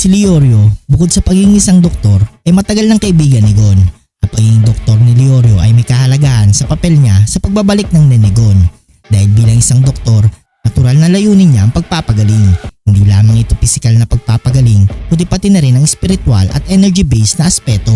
Si Leorio, bukod sa pagiging isang doktor, ay matagal ng kaibigan ni Gon. Ang pagiging doktor ni Leorio ay may kahalagahan sa papel niya sa pagbabalik ng Nene Gon. Dahil bilang isang doktor, natural na layunin niya ang pagpapagaling. Hindi lamang ito pisikal na pagpapagaling, kundi pati na rin ang spiritual at energy-based na aspeto,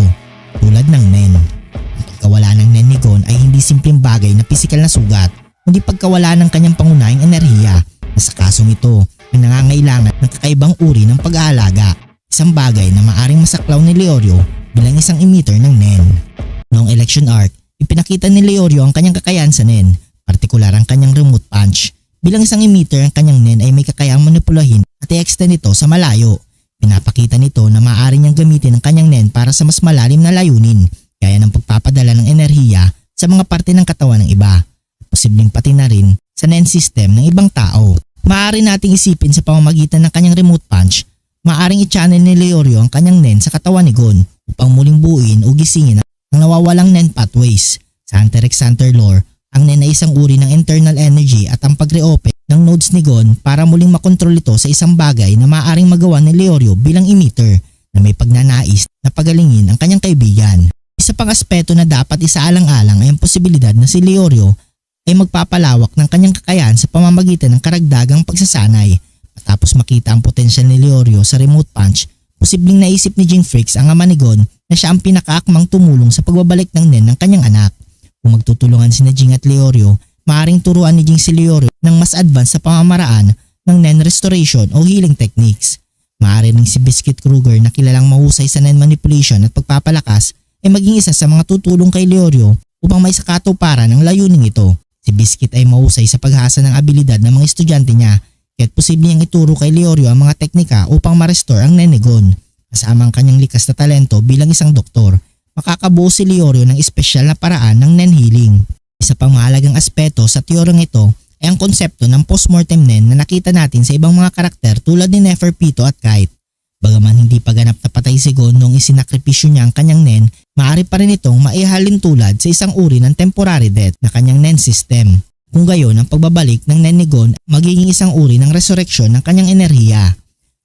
tulad ng Nen. Ang pagkawala ng Nen ni Gon ay hindi simpleng bagay na pisikal na sugat, kundi pagkawala ng kanyang pangunahing enerhiya na sa kasong ito ay nangangailangan ng kakaibang uri ng pag-aalaga. Isang bagay na maaring masaklaw ni Leorio bilang isang emitter ng NEN. Noong election arc, ipinakita ni Leorio ang kanyang kakayahan sa NEN, partikular ang kanyang remote punch. Bilang isang emitter ang kanyang NEN ay may kakayahang manipulahin at i-extend ito sa malayo. Pinapakita nito na maaari niyang gamitin ang kanyang NEN para sa mas malalim na layunin, gaya ng pagpapadala ng enerhiya sa mga parte ng katawan ng iba. Posibleng pati na rin sa NEN system ng ibang tao. Maaari nating isipin sa pamamagitan ng kanyang remote punch, maaring i-channel ni Leorio ang kanyang NEN sa katawan ni Gon upang muling buuin o gisingin ang nawawalang NEN pathways. Sa Hunter x Hunter lore, ang NEN ay isang uri ng internal energy at ang pag-reopen ng nodes ni Gon para muling makontrol ito sa isang bagay na maaaring magawa ni Leorio bilang emitter na may pagnanais na pagalingin ang kanyang kaibigan. Isa pang aspeto na dapat isaalang-alang ay ang posibilidad na si Leorio ay magpapalawak ng kanyang kakayahan sa pamamagitan ng karagdagang pagsasanay. Matapos makita ang potensyal ni Leorio sa remote punch, posibleng naisip ni Jing Freaks ang ama ni Gon na siya ang pinakaakmang tumulong sa pagbabalik ng Nen ng kanyang anak. Kung magtutulungan si Jing at Leorio, maaring turuan ni Jing si Leorio ng mas advanced sa pamamaraan ng Nen restoration o healing techniques. Maaari ring si Biscuit Kruger na kilalang mahusay sa Nen manipulation at pagpapalakas ay maging isa sa mga tutulong kay Leorio upang may sakatuparan ang layuning ito. Si Biscuit ay mahusay sa paghasa ng abilidad ng mga estudyante niya kaya't posible niyang ituro kay Leorio ang mga teknika upang ma-restore ang Nenegon. Kasama ang kanyang likas na talento bilang isang doktor, makakabuo si Leorio ng espesyal na paraan ng Nen healing. Isa pang mahalagang aspeto sa teoryang ito ay ang konsepto ng postmortem Nen na nakita natin sa ibang mga karakter tulad ni Neferpito at Kite. Bagaman hindi pa ganap na patay si Gon noong isinakripisyo niya ang kanyang Nen, maaari pa rin itong maihalin tulad sa isang uri ng temporary death na kanyang Nen system. Kung gayon ang pagbabalik ng Nen ni Gon magiging isang uri ng resurrection ng kanyang enerhiya.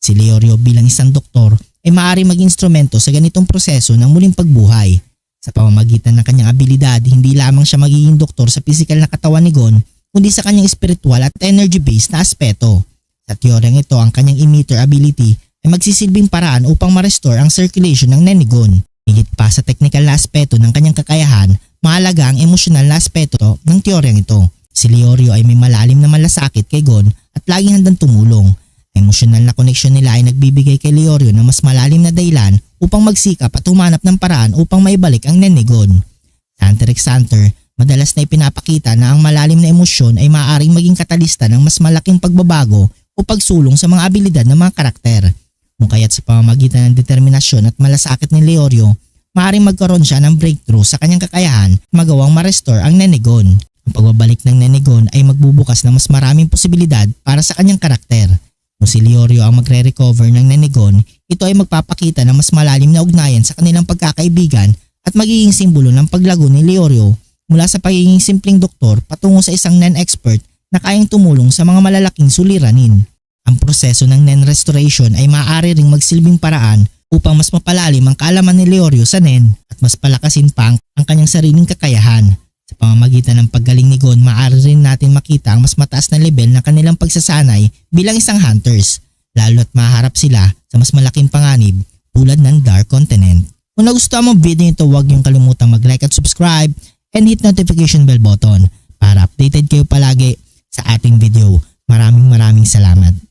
Si Leorio bilang isang doktor ay maaari maging instrumento sa ganitong proseso ng muling pagbuhay. Sa pamamagitan ng kanyang abilidad, hindi lamang siya magiging doktor sa pisikal na katawan ni Gon, kundi sa kanyang spiritual at energy-based na aspeto. Sa teoryang ito, ang kanyang emitter ability ay magsisilbing paraan upang ma-restore ang circulation ng Nenigon. Higit pa sa technical na aspeto ng kanyang kakayahan, mahalaga ang emosyonal na aspeto ng teoryang ito. Si Leorio ay may malalim na malasakit kay Gon at laging handang tumulong. Emosyonal na connection nila ay nagbibigay kay Leorio ng mas malalim na dahilan upang magsikap at humanap ng paraan upang maibalik ang nen ni Gon. Sa Hunter x Hunter, madalas na ipinapakita na ang malalim na emosyon ay maaaring maging katalista ng mas malaking pagbabago o pagsulong sa mga abilidad ng mga karakter. Kung sa pamamagitan ng determinasyon at malasakit ni Leorio, maaaring magkaroon siya ng breakthrough sa kanyang kakayahan magawang ma-restore ang Nenegon. Ang pagbabalik ng Nenegon ay magbubukas ng mas maraming posibilidad para sa kanyang karakter. Kung si Leorio ang magre-recover ng Nenegon, ito ay magpapakita ng mas malalim na ugnayan sa kanilang pagkakaibigan at magiging simbolo ng paglago ni Leorio mula sa pagiging simpleng doktor patungo sa isang non-expert na kayang tumulong sa mga malalaking suliranin. Ang proseso ng NEN restoration ay maaari ring magsilbing paraan upang mas mapalalim ang kaalaman ni Leorio sa NEN at mas palakasin pa ang kanyang sariling kakayahan. Sa pamamagitan ng paggaling ni Gon, maaari rin natin makita ang mas mataas na level ng kanilang pagsasanay bilang isang hunters, lalo at maharap sila sa mas malaking panganib tulad ng Dark Continent. Kung nagustuhan mo video nito, huwag niyong kalimutang mag-like at subscribe and hit notification bell button para updated kayo palagi sa ating video. Maraming maraming salamat.